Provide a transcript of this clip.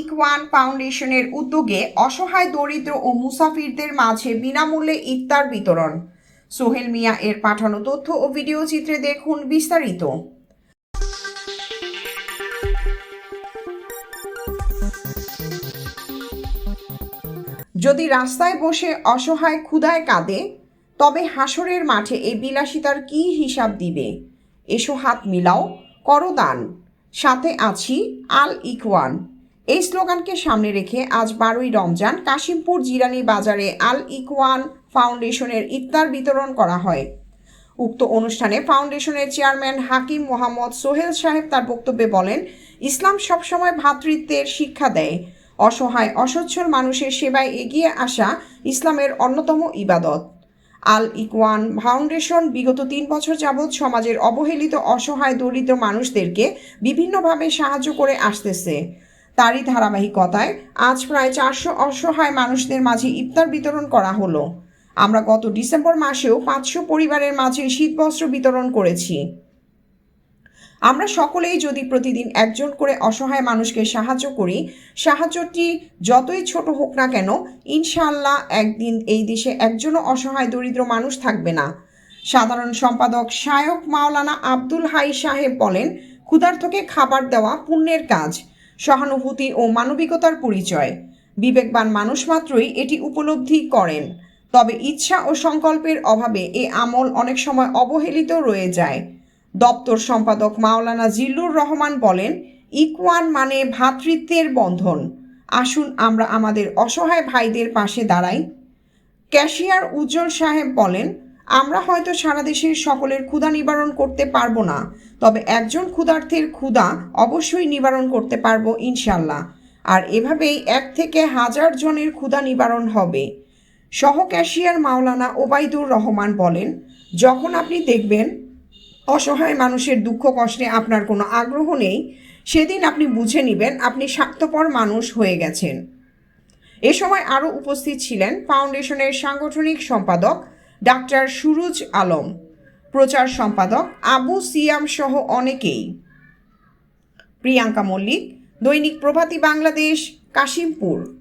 ইকওয়ান ফাউন্ডেশনের উদ্যোগে অসহায়, দরিদ্র ও মুসাফিরদের মাঝে বিনামূল্যে ইফতার বিতরণ। সোহেল মিয়া এর পাঠানো তথ্য ও ভিডিও চিত্রে দেখুন বিস্তারিত। যদি রাস্তায় বসে অসহায় ক্ষুধায় কাঁদে, তবে হাসরের মাঠে এই বিলাসিতার কি হিসাব দিবে? এসো হাত মিলাও, করো দান। সাথে আছি আল ইকওয়ান এই স্লোগানকে সামনে রেখে আজ বারোই রমজান কাশিমপুর জিরানি বাজারে আল ইকওয়ান ফাউন্ডেশনের ইফতার বিতরণ করা হয়। উক্ত অনুষ্ঠানে ফাউন্ডেশনের চেয়ারম্যান হাকিম মোহাম্মদ সোহেল সাহেব তার বক্তব্যে বলেন, ইসলাম সবসময় ভ্রাতৃত্বের শিক্ষা দেয়। অসহায়, অসচ্ছল মানুষের সেবায় এগিয়ে আসা ইসলামের অন্যতম ইবাদত। আল ইকওয়ান ফাউন্ডেশন বিগত তিন বছর যাবৎ সমাজের অবহেলিত, অসহায়, দরিদ্র মানুষদেরকে বিভিন্নভাবে সাহায্য করে আসতেছে। তারই ধারাবাহিকতায় আজ প্রায় চারশো অসহায় মানুষদের মাঝে ইফতার বিতরণ করা হলো। আমরা গত ডিসেম্বর মাসেও পাঁচশো পরিবারের মাঝে শীতবস্ত্র বিতরণ করেছি। আমরা সকলেই যদি প্রতিদিন একজন করে অসহায় মানুষকে সাহায্য করি, সাহায্যটি যতই ছোট হোক না কেন ইনশাল্লাহ একদিন এই দেশে একজনও অসহায় দরিদ্র মানুষ থাকবে না। সাধারণ সম্পাদক শায়ক মাওলানা আব্দুল হাই সাহেব বলেন ক্ষুধার্থকে খাবার দেওয়া পুণ্যের কাজ। সহানুভূতি ও মানবিকতার পরিচয়। বিবেকবান মানুষ মাত্রই এটি উপলব্ধি করেন। তবে ইচ্ছা ও সংকল্পের অভাবে এ আমল অনেক সময় অবহেলিত রয়ে যায়। দপ্তর সম্পাদক মাওলানা জিল্লুর রহমান বলেন, ইকওয়ান মানে ভ্রাতৃত্বের বন্ধন। আসুন আমরা আমাদের অসহায় ভাইদের পাশে দাঁড়াই। ক্যাশিয়ার উজ্জ্বল সাহেব বলেন আমরা হয়তো সারা দেশের সকলের ক্ষুধা নিবারণ করতে পারব না, তবে একজন ক্ষুধার্থের ক্ষুধা অবশ্যই নিবারণ করতে পারব ইনশাল্লাহ আর এভাবেই এক থেকে হাজার জনের ক্ষুধা নিবারণ হবে। সহ ক্যাশিয়ার মাওলানা ওবায়দুর রহমান বলেন, যখন আপনি দেখবেন অসহায় মানুষের দুঃখ কষ্টে আপনার কোনো আগ্রহ নেই, সেদিন আপনি বুঝে নেবেন আপনি স্বার্থপর মানুষ হয়ে গেছেন। এ সময় আরও উপস্থিত ছিলেন ফাউন্ডেশনের সাংগঠনিক সম্পাদক ডাক্তার সুরুজ আলম, প্রচার সম্পাদক আবু সিয়াম সহ অনেকেই। প্রিয়াঙ্কা মল্লিক, দৈনিক প্রভাতী বাংলাদেশ, কাশিমপুর।